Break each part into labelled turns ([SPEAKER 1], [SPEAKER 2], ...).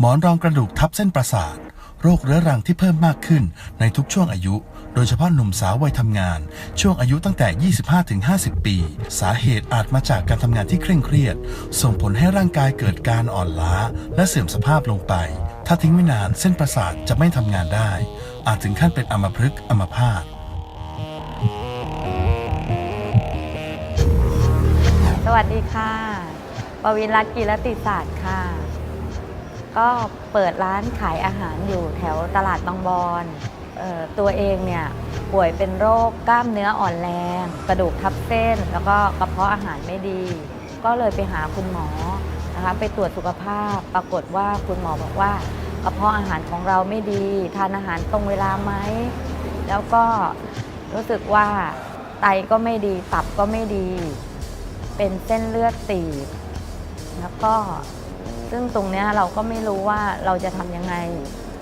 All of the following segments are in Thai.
[SPEAKER 1] หมอนรองกระดูกทับเส้นประสาท โรคเรื้อรังที่เพิ่มมากขึ้นในทุกช่วงอายุ โดยเฉพาะหนุ่มสาววัยทำงาน ช่วงอายุตั้งแต่ 25-50 ปี สาเหตุอาจมาจากการทำงานที่เคร่งเครียด ส่งผลให้ร่างกายเกิดการอ่อนล้า และเสื่อมสภาพลงไป ถ้าทิ้งไว้นานเส้นประสาทจะไม่ทำงานได้ อาจถึงขั้นเป็นอัมพฤกษ์อัมพาต
[SPEAKER 2] สวัสดีค่ะ ปวินรัตน์กีรติศาสตร์ค่ะ ก็เปิดร้านขายอาหารอยู่แถวตลาดบางบอนตัวเองเนี่ยป่วยเป็นโรคกล้ามเนื้ออ่อนแรง กระดูกทับเส้น แล้วก็กระเพาะอาหารไม่ดี ก็เลยไปหาคุณหมอนะคะไปตรวจสุขภาพปรากฏว่าคุณหมอบอกว่ากระเพาะอาหารของเราไม่ดี ทานอาหารตรงเวลาไหมแล้วก็รู้สึกว่าไตก็ไม่ดีตับก็ไม่ดี เป็นเส้นเลือดตีบแล้วก็ ซึ่งตรงนี้เราก็ไม่รู้ว่าเราจะทำยังไง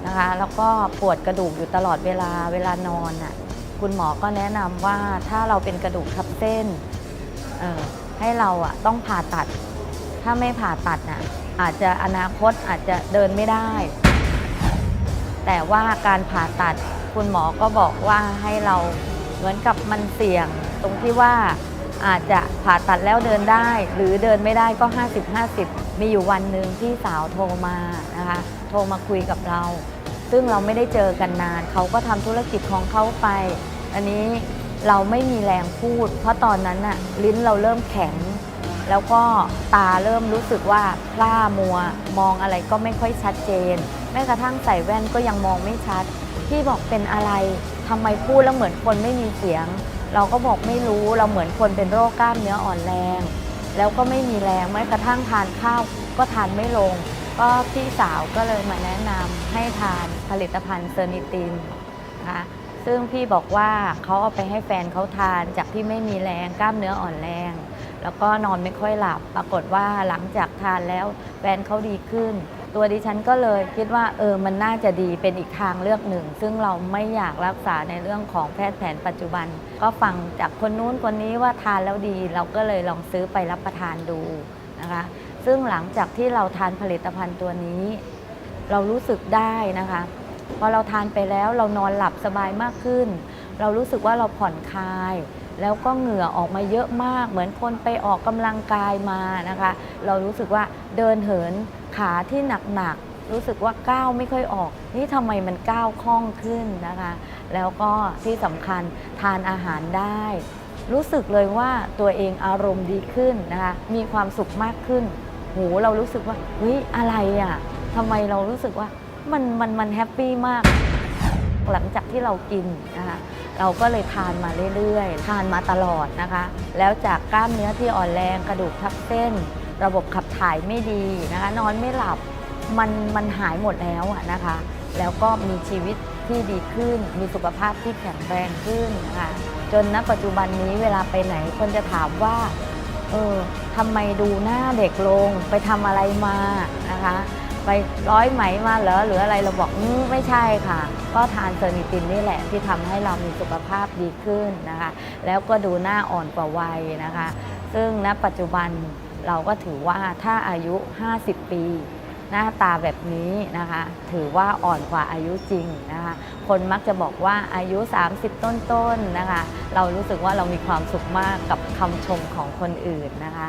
[SPEAKER 2] นะคะ แล้วก็ปวดกระดูกอยู่ตลอดเวลาเวลานอนอะคุณหมอก็แนะนำว่าถ้าเราเป็นกระดูกทับเส้นให้เราอะต้องผ่าตัด ถ้าไม่ผ่าตัดน่ะอาจจะอนาคตอาจจะเดินไม่ได้ แต่ว่าการผ่าตัดคุณหมอก็บอกว่าให้เราเหมือนกับมันเสี่ยงตรงที่ว่า อาจจะผ่าตัดแล้วเดินได้ หรือเดินไม่ได้ก็ 50-50 มีอยู่วันหนึ่งพี่สาวโทรมานะคะโทรมาคุยกับเรา ซึ่งเราไม่ได้เจอกันนาน เขาก็ทำธุรกิจของเขาไป อันนี้เราไม่มีแรงพูด เพราะตอนนั้นน่ะลิ้นเราเริ่มแข็ง แล้วก็ตาเริ่มรู้สึกว่าพร่ามัว มองอะไรก็ไม่ค่อยชัดเจน แม้กระทั่งใส่แว่นก็ยังมองไม่ชัดพี่บอกเป็นอะไรทำไมพูดแล้วเหมือนคนไม่มีเสียง เราก็บอกไม่รู้เราเหมือนคนเป็นโรคกล้ามเนื้ออ่อนแรง แล้วก็ไม่มีแรงแม้กระทั่งทานข้าวก็ทานไม่ลง ก็พี่สาวก็เลยมาแนะนำให้ทานผลิตภัณฑ์เซอร์นิตินนะคะซึ่งพี่บอกว่าเขาเอาไปให้แฟนเขาทานจากที่ไม่มีแรงกล้ามเนื้ออ่อนแรง แล้วก็นอนไม่ค่อยหลับ ปรากฏว่าหลังจากทานแล้วแฟนเขาดีขึ้น ตัวดิฉันก็เลยคิดว่าเออมันน่าจะดีเป็นอีกทางเลือกหนึ่ง ซึ่งเราไม่อยากรักษาในเรื่องของแพทย์แผนปัจจุบัน ก็ฟังจากคนนู้นคนนี้ว่าทานแล้วดี เราก็เลยลองซื้อไปรับประทานดูนะคะซึ่งหลังจากที่เราทานผลิตภัณฑ์ตัวนี้ เรารู้สึกได้นะคะพอเราทานไปแล้วเรานอนหลับสบายมากขึ้น เรารู้สึกว่าเราผ่อนคลาย แล้วก็เหงื่อออกมาเยอะมาก เหมือนคนไปออกกำลังกายมานะคะ เรารู้สึกว่าเดินเหินขาที่หนักๆรู้สึกว่าก้าวไม่ค่อยออก นี่ทำไมมันก้าวคล่องขึ้นนะคะ แล้วก็ที่สำคัญทานอาหารได้ รู้สึกเลยว่าตัวเองอารมณ์ดีขึ้นนะคะ มีความสุขมากขึ้นโหเรารู้สึกว่าเฮ้ยอะไรอะทำไมเรารู้สึกว่ามันมันมันแฮปปี้มาก หลังจากที่เรากินนะคะ เราก็เลยทานมาเรื่อยๆ ทานมาตลอดนะคะ แล้วจากกล้ามเนื้อที่อ่อนแรงกระดูกทับเส้น ระบบขับถ่ายไม่ดีนะคะ นอนไม่หลับมันมันหายหมดแล้วนะคะ แล้วก็มีชีวิตที่ดีขึ้น มีสุขภาพที่แข็งแรงขึ้นนะคะจนณปัจจุบันนี้เวลาไปไหนคนจะถามว่าเออทำไมดูหน้าเด็กลงไปทำอะไรมานะคะ ไปร้อยไหมมาเหรอหรืออะไรเราบอกอมไม่ใช่ค่ะ ก็ทานเซอร์นิตินนี่แหละที่ทำให้เรามีสุขภาพดีขึ้นนะคะ แล้วก็ดูหน้าอ่อนกว่าวัยนะคะ ซึ่งณปัจจุบันเราก็ถือว่าถ้าอายุ 50 ปี หน้าตาแบบนี้นะคะ ถือว่าอ่อนกว่าอายุจริงนะคะ คนมักจะบอกว่าอายุ 30 ต้นๆนะคะ เรารู้สึกว่าเรามีความสุขมากกับคำชมของคนอื่นนะคะ